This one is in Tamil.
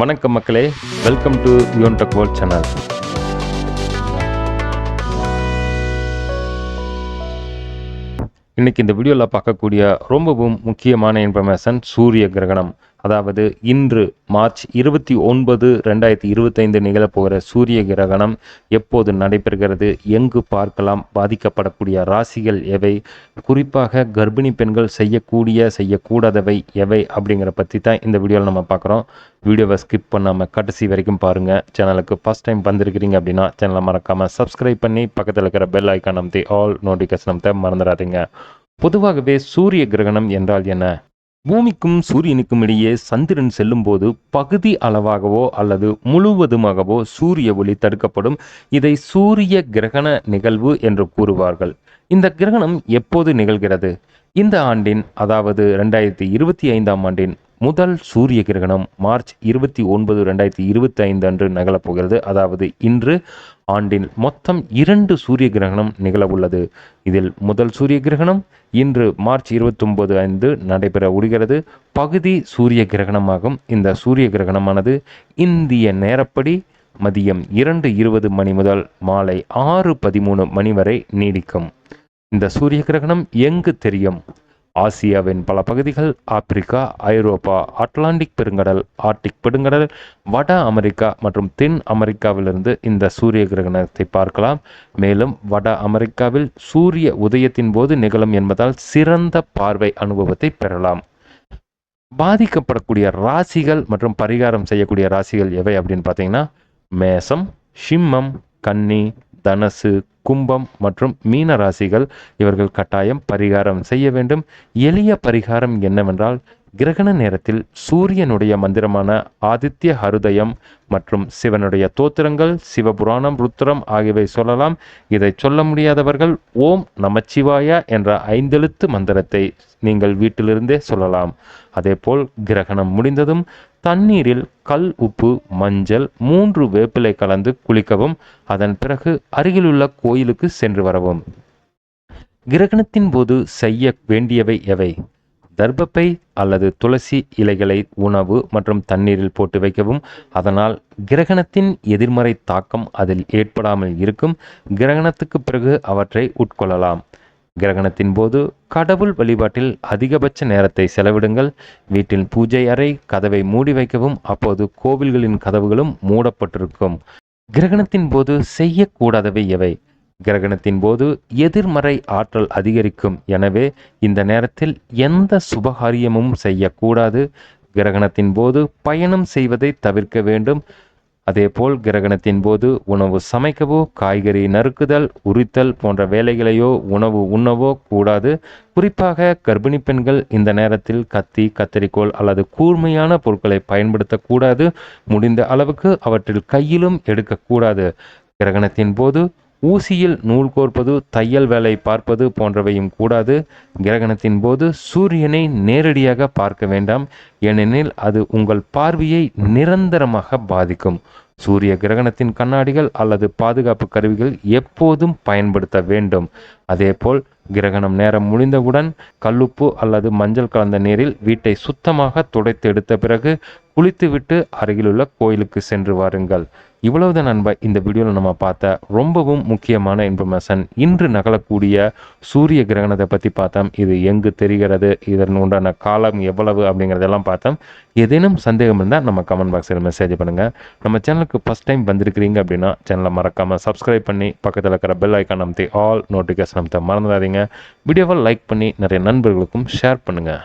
வணக்கம் மக்களே. Welcome to Yoon tech world channel இன்னைக்கு இந்த வீடியோவில் பார்க்கக்கூடிய ரொம்பவும் முக்கியமான இன்ஃபர்மேஷன் சூரிய கிரகணம். அதாவது இன்று மார்ச் இருபத்தி ஒன்பது ரெண்டாயிரத்தி இருபத்தைந்து நிகழப்போகிற சூரிய கிரகணம் எப்போது நடைபெறுகிறது? எங்கு பார்க்கலாம்? பாதிக்கப்படக்கூடிய ராசிகள் எவை? குறிப்பாக கர்ப்பிணி பெண்கள் செய்யக்கூடிய செய்யக்கூடாதவை எவை அப்படிங்கிற பற்றி தான் இந்த வீடியோவில் நம்ம பார்க்குறோம். வீடியோவை ஸ்கிப் பண்ணாமல் கடைசி வரைக்கும் பாருங்கள் சேனலுக்கு ஃபஸ்ட் டைம் வந்திருக்கிறீங்க அப்படின்னா சேனலை மறக்காமல் சப்ஸ்கிரைப் பண்ணி பக்கத்தில் இருக்கிற பெல் ஐக்கான் அமைத்தி ஆல் நோட்டிஃபிகேஷன் அமைத்த மறந்துடாதீங்க. பொதுவாகவே சூரிய கிரகணம் என்றால் என்ன? பூமிக்கும் சூரியனுக்கும் இடையே சந்திரன் செல்லும்போது பகுதி அளவாகவோ அல்லது முழுவதுமாகவோ சூரிய ஒளி தடுக்கப்படும். இதை சூரிய கிரகண நிகழ்வு என்று கூறுவார்கள். இந்த கிரகணம் எப்போது நிகழ்கிறது? இந்த ஆண்டின் அதாவது ரெண்டாயிரத்தி இருபத்தி ஐந்தாம் ஆண்டின் முதல் சூரிய கிரகணம் மார்ச் இருபத்தி ஒன்பது ரெண்டாயிரத்தி இருபத்தி ஐந்து அன்று நிகழப்போகிறது அதாவது இன்று ஆண்டில் மொத்தம் இரண்டு சூரிய கிரகணம் நிகழவுள்ளது இதில் முதல் சூரிய கிரகணம் இன்று மார்ச் இருபத்தொன்பது ஐந்து நடைபெற உடுகிறது பகுதி சூரிய கிரகணமாகும். இந்த சூரிய கிரகணமானது இந்திய நேரப்படி மதியம் இரண்டு இருபது மணி முதல் மாலை ஆறு பதிமூணு மணி வரை நீடிக்கும். இந்த சூரிய கிரகணம் எங்கு தெரியும்? ஆசியாவின் பல பகுதிகள் ஆப்பிரிக்கா ஐரோப்பா அட்லாண்டிக் பெருங்கடல் ஆர்டிக் பெருங்கடல் வட அமெரிக்கா மற்றும் தென் அமெரிக்காவிலிருந்து இந்த சூரிய கிரகணத்தை பார்க்கலாம். மேலும் வட அமெரிக்காவில் சூரிய உதயத்தின் போது நிகழும் என்பதால் சிறந்த பார்வை அனுபவத்தை பெறலாம். பாதிக்கப்படக்கூடிய ராசிகள் மற்றும் பரிகாரம் செய்யக்கூடிய ராசிகள் எவை அப்படின்னு பார்த்தீங்கன்னா மேசம் சிம்மம் கன்னி தனசு கும்பம் மற்றும் மீன ராசிகள் இவர்கள் கட்டாயம் பரிகாரம் செய்ய வேண்டும். எளிய பரிகாரம் என்னவென்றால் கிரகண நேரத்தில் சூரியனுடைய மந்திரமான ஆதித்ய ஹருதயம் மற்றும் சிவனுடைய தோத்திரங்கள் சிவபுராணம் ருத்ரம் ஆகியவை சொல்லலாம். இதை சொல்ல முடியாதவர்கள் ஓம் நமச்சிவாயா என்ற ஐந்தெழுத்து மந்திரத்தை நீங்கள் வீட்டிலிருந்தே சொல்லலாம். அதேபோல் கிரகணம் முடிந்ததும் தண்ணீரில் கல் உப்பு மஞ்சள் மூன்று வேப்பிலை கலந்து குளிக்கவும் அதன் பிறகு அருகிலுள்ள கோயிலுக்கு சென்று வரவும். கிரகணத்தின் போது செய்ய வேண்டியவை எவை? தர்ப்பப்பை அல்லது துளசி இலைகளை உணவு மற்றும் தண்ணீரில் போட்டு வைக்கவும் அதனால் கிரகணத்தின் எதிர்மறை தாக்கம் அதில் ஏற்படாமல் இருக்கும். கிரகணத்துக்கு பிறகு அவற்றை உட்கொள்ளலாம். கிரகணத்தின் போது கடவுள் வழிபாட்டில் அதிகபட்ச நேரத்தை செலவிடுங்கள். வீட்டில் பூஜை அறை கதவை மூடி வைக்கவும். அப்போது கோவில்களின் கதவுகளும் மூடப்பட்டிருக்கும். கிரகணத்தின் போது செய்யக்கூடாதவை எவை? கிரகணத்தின் போது எதிர்மறை ஆற்றல் அதிகரிக்கும். எனவே இந்த நேரத்தில் எந்த சுபகாரியமும் செய்யக்கூடாது. கிரகணத்தின் போது பயணம் செய்வதை தவிர்க்க வேண்டும். அதேபோல் கிரகணத்தின் போது உணவு சமைக்கவோ காய்கறி நறுக்குதல் உரித்தல் போன்ற வேலைகளையோ உணவு உண்ணவோ கூடாது. குறிப்பாக கர்ப்பிணி பெண்கள் இந்த நேரத்தில் கத்தி கத்தரிக்கோல் அல்லது கூர்மையான பொருட்களை பயன்படுத்தக்கூடாது. முடிந்த அளவுக்கு அவற்றில் கையிலும் எடுக்கக்கூடாது. கிரகணத்தின் போது ஊசியில் நூல் கோர்ப்பது தையல் வேலை பார்ப்பது போன்றவையும் கூடாது. கிரகணத்தின் போது சூரியனை நேரடியாக பார்க்க வேண்டாம். ஏனெனில் அது உங்கள் பார்வையை நிரந்தரமாக பாதிக்கும். சூரிய கிரகணத்தின் கண்ணாடிகள் அல்லது பாதுகாப்பு கருவிகள் எப்போதும் பயன்படுத்த வேண்டும். அதேபோல் கிரகணம் நேரம் முடிந்தவுடன் கல்லுப்பு அல்லது மஞ்சள் கலந்த நீரில் வீட்டை சுத்தமாக துடைத்து எடுத்த பிறகு குளித்துவிட்டு அருகிலுள்ள கோயிலுக்கு சென்று வாருங்கள். இவ்வளவுதான் நண்பா இந்த வீடியோவில் நம்ம பார்த்த ரொம்பவும் முக்கியமான இன்ஃபர்மேஷன் இன்று நகலக்கூடிய சூரிய கிரகணத்தை பற்றி பார்த்தோம். இது எங்கு தெரிகிறது இதன் உண்டான காலம் எவ்வளவு அப்படிங்கிறதெல்லாம் பார்த்தோம். ஏதேனும் சந்தேகம் இருந்தால் நம்ம கமெண்ட் பாக்ஸில் மெசேஜ் பண்ணுங்கள் நம்ம சேனலுக்கு ஃபஸ்ட் டைம் வந்திருக்கிறீங்க அப்படின்னா சேனலை மறக்காமல் சப்ஸ்கிரைப் பண்ணி பக்கத்தில் இருக்கிற பெல் ஐக்கான் அமைத்து ஆல் நோட்டிஃபிகேஷன் அமைத்த மறந்துடாதீங்க. வீடியோவை லைக் பண்ணி நிறைய நண்பர்களுக்கும் ஷேர் பண்ணுங்கள்